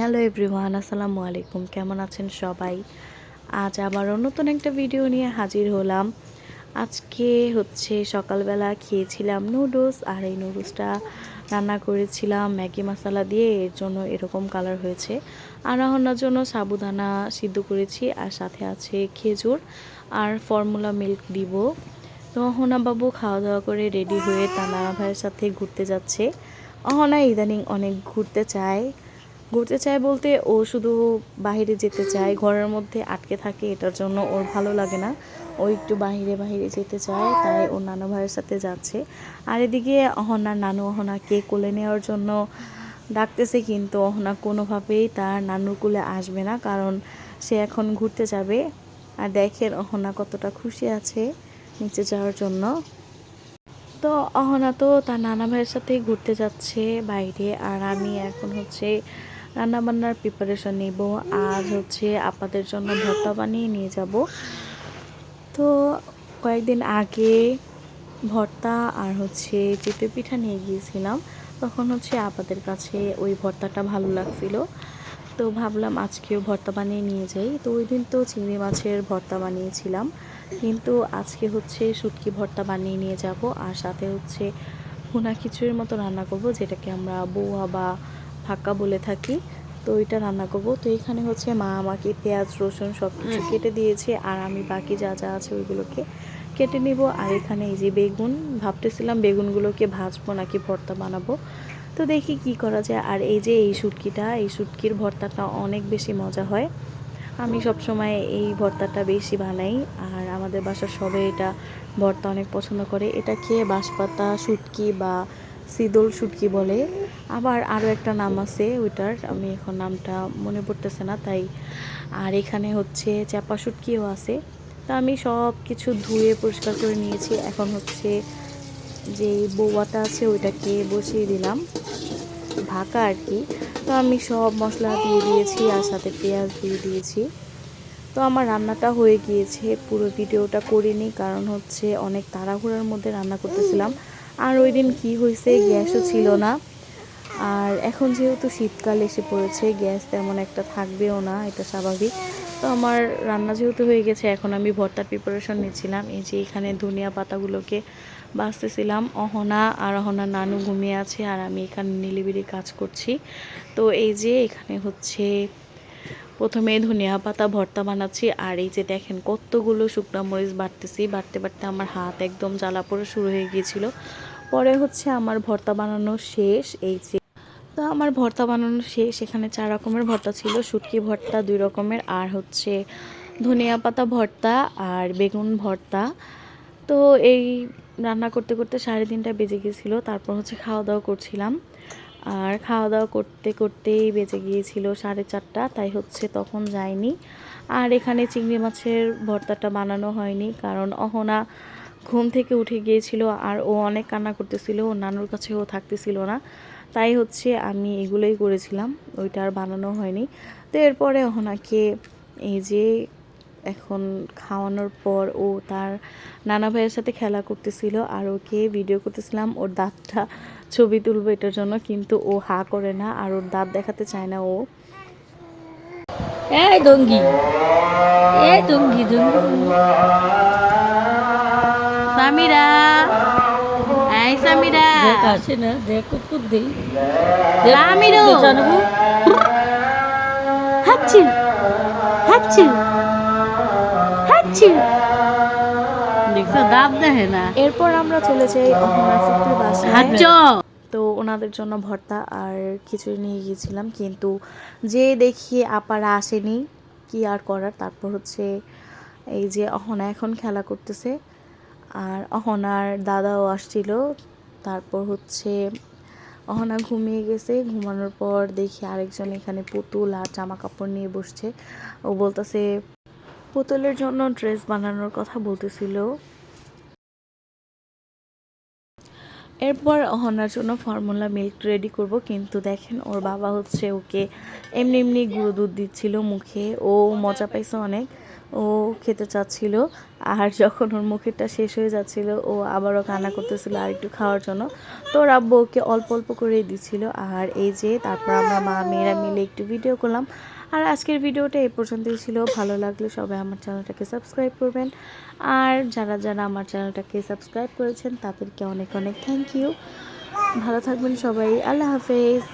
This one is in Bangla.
হ্যালো এভরিওয়ান, আসসালামু আলাইকুম। কেমন আছেন সবাই? আজ আবারও নতুন একটা ভিডিও নিয়ে হাজির হলাম। আজকে হচ্ছে সকালবেলা খেয়েছিলাম নুডলস আর এই নুডলসটা রান্না করেছিলাম, ম্যাগি মশলা দিয়ে, এর জন্য এরকম কালার হয়েছে। আর রান্নার জন্য সাবুদানা সিদ্ধ করেছি আর সাথে আছে খেজুর আর ফর্মুলা মিল্ক দিব। তো বাবু খাওয়া দাওয়া করে রেডি হয়ে তার নানা ভাইয়ের সাথে ঘুরতে যাচ্ছে। অহনা ইদানিং অনেক ঘুরতে চায়। ঘুরতে চায় বলতে ও শুধু বাইরে যেতে চায়, ঘরের মধ্যে আটকে থাকে, এটার জন্য ওর ভালো লাগে না। ও একটু বাইরে বাইরে যেতে চায়, তাই ওর নানু ভাইয়ের সাথে যাচ্ছে। আর এদিকে অহনার নানু, অহনাকে কোলে নেওয়ার জন্য ডাকতেছে, কিন্তু অহনা কোনোভাবেই তার নানুর কোলে আসবে না, কারণ সে এখন ঘুরতে যাবে। আর দেখেন অহনা কতটা খুশি আছে নিচে যাওয়ার জন্য। তো অহনা তো তার নানা ভাইয়ের সাথে ঘুরতে যাচ্ছে বাইরে, আর আমি এখন হচ্ছে রান্না বান্নার প্রিপারেশন নিব আর হচ্ছে আপাদের জন্য ভর্তা বানিয়ে নিয়ে যাব। তো কয়েকদিন আগে ভর্তা আর হচ্ছে চিতই পিঠা নিয়ে গিয়েছিলাম। তখন হচ্ছে আপাদের কাছে ওই ভর্তাটা ভালো লাগছিল। তো ভাবলাম আজকেও ভর্তা বানিয়ে নিয়ে যাই। তো ওই দিন তো চিংড়ি মাছের ভর্তা বানিয়েছিলাম। কিন্তু আজকে হচ্ছে শুটকি ভর্তা বানিয়ে নিয়ে যাব আর সাথে হচ্ছে ভুনা খিচুড়ির মতো রান্না করব, যেটাকে আমরা বৌয়া বা ফাঁকা বলে থাকি তো ওইটা রান্না করব। তো এখানে হচ্ছে মা আমাকে পেঁয়াজ রসুন সব কিছু কেটে দিয়েছে আর আমি বাকি যা যা আছে ওইগুলোকে কেটে নিব। আর এখানে এই যে বেগুন ভাবতেছিলাম বেগুনগুলোকে ভাজবো নাকি ভর্তা বানাবো। তো দেখি কি করা যায়। আর এই যে এই শুটকিটা এই শুটকির ভর্তাটা অনেক বেশি মজা হয়। আমি সব সময় এই ভর্তাটা বেশি বানাই আর আমাদের বাসার সবাই এটা ভর্তা অনেক পছন্দ করে। এটা খেয়ে বাঁশপাতা শুটকি বা সিদল শুটকি বলে। আবার আরও একটা নাম আছে ওইটার, আমি এখন নামটা মনে পড়তেছে না তাই। আর এখানে হচ্ছে চাপা শুটকিও আছে। তা আমি সব কিছু ধুয়ে পরিষ্কার করে নিয়েছি। এখন হচ্ছে যে বৌয়াটা আছে ওইটাকে বসিয়ে দিলাম। ঢাকা আর কি। তো আমি সব মশলা দিয়ে দিয়েছি আর সাথে পেঁয়াজ দিয়ে দিয়েছি। তো আমার রান্নাটা হয়ে গিয়েছে। পুরো ভিডিওটা করিনি কারণ হচ্ছে অনেক তাড়াহুড়োর মধ্যে রান্না করতেছিলাম। আর ওই দিন কী হয়েছে, গ্যাসও ছিল না। আর এখন যেহেতু শীতকাল এসে পড়েছে, গ্যাস তেমন একটা থাকবেও না, এটা স্বাভাবিক। তো আমার রান্না যেহেতু হয়ে গেছে, এখন আমি ভর্তার প্রিপারেশন নিচ্ছিলাম। এই যে এখানে ধনিয়া পাতাগুলোকে বাঁচতেছিলাম, অহনা আর অহনার নানু ঘুমিয়ে আছে, আর আমি এখানে নিলিবিলি কাজ করছি। তো এই যে এখানে হচ্ছে প্রথমে ধনিয়া পাতা, ভর্তা বানাচ্ছি। আর এই যে দেখেন কতগুলো শুকনো মরিচ বাড়তেছি বাড়তে বাড়তে আমার হাত একদম জ্বালা পড়ে শুরু হয়ে গিয়েছিল। পরে হচ্ছে আমার ভর্তা বানানো শেষ, এই যে তো আমার ভর্তা বানানো শেষ, এখানে চার রকমের ভর্তা ছিল, শুটকি ভর্তা দুই রকমের, আর হচ্ছে ধনিয়া পাতা ভর্তা আর বেগুন ভর্তা। তো এই রান্না করতে করতে সাড়ে তিনটা বেজে গেছিল তারপর হচ্ছে খাওয়া দাওয়া করছিলাম। আর খাওয়া দাওয়া করতে করতেই বেজে গিয়েছিল সাড়ে চারটা, তাই হচ্ছে তখন যায়নি। আর এখানে চিংড়ি মাছের ভর্তাটা বানানো হয়নি, কারণ অহনা ঘুম থেকে উঠে গিয়েছিল আর ও অনেক কান্না করতেছিল ও নানুর কাছে ও থাকতেছিল না। তাই হচ্ছে আমি এগুলোই করেছিলাম, ওইটা আর বানানো হয়নি। তো এরপরে অহনাকে এই যে এখন খাওয়ানোর পর ও তার নানা ভাইয়ের সাথে খেলা করতেছিল আর ওকে ভিডিও করতেছিলাম ওর দাঁতটা ছবি তুলবো এটার জন্য কিন্তু ও হা করে না আর ওর দাঁত দেখাতে চায় না ও। এই ডঙ্গি এই ডঙ্গি ডঙ্গি সামিরা এই সামিরা। দেখ আসে না দেখ কুকুর দেই রামিরো। জানব। হাচ্ছু হাচ্ছু দেখছ দেখে না। এরপর আমরা চলে যাই বাসায় তো ওনাদের জন্য ভর্তা আর খিচুড়ি নিয়ে গিয়েছিলাম কিন্তু যে দেখি আপারা আসেনি কি আর করার? তারপর হচ্ছে এই যে অহনা এখন খেলা করতেছে আর অহনার দাদাও আসছিল। তারপর হচ্ছে অহনা ঘুমিয়ে গেছে ঘুমানোর পর দেখি আরেকজন এখানে পুতুল আর জামা কাপড় নিয়ে বসছে। ও বলতেছে পুতুলের জন্য ড্রেস বানানোর কথা বলতেছিল। এরপর অহনার জন্য ফর্মুলা মিল্ক রেডি করব, কিন্তু দেখেন ওর বাবা হচ্ছে ওকে এমনি এমনি গুঁড়ো দুধ দিচ্ছিল মুখে। ও মজা পাইছে অনেক, ও খেতে চাচ্ছিল। আর যখন ওর মুখেরটা শেষ হয়ে যাচ্ছিল, ও আবারও কান্না করতেছিল আর একটু খাওয়ার জন্য। তো ওর আব্বু ওকে অল্প অল্প করেই দিচ্ছিল। আর এই যে তারপর আমরা মা মেয়েরা মিলে একটু ভিডিও করলাম। আর আজকের ভিডিওটা এই পর্যন্তই ছিল। ভালো লাগলে সবাই আমার চ্যানেলটাকে সাবস্ক্রাইব করবেন। আর যারা যারা আমার চ্যানেলটাকে সাবস্ক্রাইব করেছেন, তাদেরকে অনেক অনেক থ্যাংক ইউ ভালো থাকবেন সবাই। আল্লাহ হাফেজ।